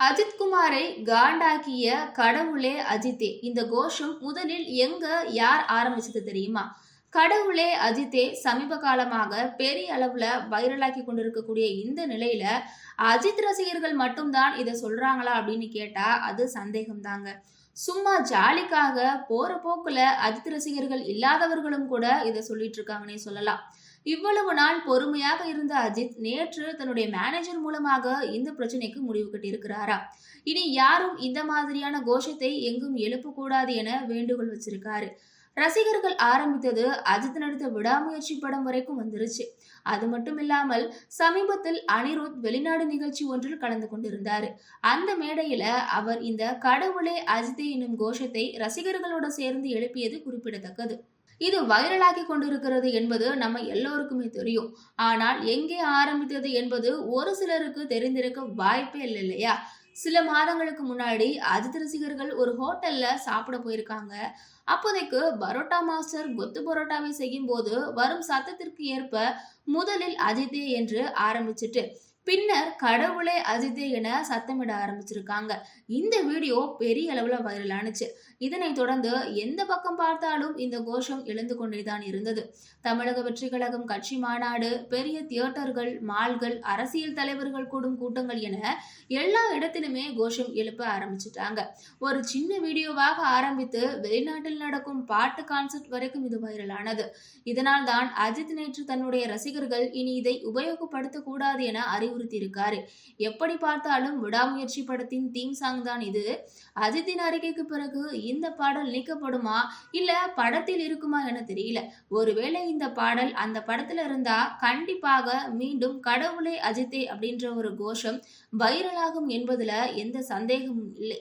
அஜித்குமாரை காண்டாக்கிய கடவுளே அஜித்தே. இந்த கோஷம் முதலில் எங்க யார் ஆரம்பிச்சது தெரியுமா? கடவுளே அஜித்தே சமீப காலமாக பெரிய அளவுல வைரலாக்கி கொண்டிருக்கக்கூடிய இந்த நிலையில அஜித் ரசிகர்கள் மட்டும்தான் இதை சொல்றாங்களா அப்படின்னு கேட்டா அது சந்தேகம் தாங்க சும்மா ஜாலிக்காக போற போக்குல அஜித் ரசிகர்கள் இல்லாதவர்களும் கூட இதை சொல்லிட்டு இருக்காங்கன்னே சொல்லலாம். இவ்வளவு நாள் பொறுமையாக இருந்த அஜித் நேற்று தன்னுடைய மேனேஜர் மூலமாக இந்த பிரச்சனைக்கு முடிவு கட்டியிருக்கிறாரா? இனி யாரும் இந்த மாதிரியான கோஷத்தை எங்கும் எழுப்பக்கூடாது என வேண்டுகோள் வச்சிருக்காரு. ரசிகர்கள் ஆரம்பித்தது அஜித் நடித்த விடாமுயற்சி படம் வரைக்கும் வந்துருச்சு. அது மட்டும் இல்லாமல் சமீபத்தில் அனிருத் வெளிநாடு நிகழ்ச்சி ஒன்றில் கலந்து கொண்டிருந்தார். அந்த மேடையில அவர் இந்த கடவுளே அஜித்தே என்னும் கோஷத்தை ரசிகர்களோட சேர்ந்து எழுப்பியது குறிப்பிடத்தக்கது. இது வைரலாகி கொண்டிருக்கிறது என்பது நம்ம எல்லோருக்குமே தெரியும். ஆனால் எங்கே ஆரம்பித்தது என்பது ஒரு சிலருக்கு தெரிந்திருக்க வாய்ப்பே இல்லை இல்லையா சில மாதங்களுக்கு முன்னாடி அஜித் ரசிகர்கள் ஒரு ஹோட்டல்ல சாப்பிட போயிருக்காங்க. அப்போதைக்கு பரோட்டா மாஸ்டர் கொத்து பரோட்டாவை செய்யும் போது வரும் சத்தத்திற்கு ஏற்ப முதலில் அஜித்தே என்று ஆரம்பிச்சிட்டு பின்னர் கடவுளே அஜித்தே என சத்தமிட ஆரம்பிச்சிருக்காங்க. இந்த வீடியோ பெரிய அளவில் வைரல் ஆனுச்சு. இதனைத் தொடர்ந்து எந்த பக்கம் பார்த்தாலும் இந்த கோஷம் எழுந்து கொண்டேதான் இருந்தது. தமிழக வெற்றி கழகம் கட்சி மாநாடு பெரிய தியேட்டர்கள் மால்கள் அரசியல் தலைவர்கள் கூடும் கூட்டங்கள் என எல்லா இடத்திலுமே கோஷம் எழுப்ப ஆரம்பிச்சிட்டாங்க. ஒரு சின்ன வீடியோவாக ஆரம்பித்து வெளிநாட்டில் நடக்கும் பாட்டு கான்செப்ட் வரைக்கும் இது வைரலானது இதனால் தான் அஜித் நேற்று தன்னுடைய ரசிகர்கள் இனி இதை உபயோகப்படுத்தக்கூடாது என அறி அறிவுறுத்தியிருக்காரு எப்படி பார்த்தாலும் விடாமுயற்சி படத்தின் தீம் சாங் தான் இது. அஜித்தின் அறிக்கைக்கு பிறகு இந்த பாடல் நீக்கப்படுமா? இல்ல படத்தில் இருக்குமா என தெரியல. ஒருவேளை இந்த பாடல் அந்த படத்துல இருந்தா கண்டிப்பாக மீண்டும் கடவுளே அஜித்தே அப்படின்ற ஒரு கோஷம் வைரலாகும் என்பதுல எந்த சந்தேகமும் இல்லை.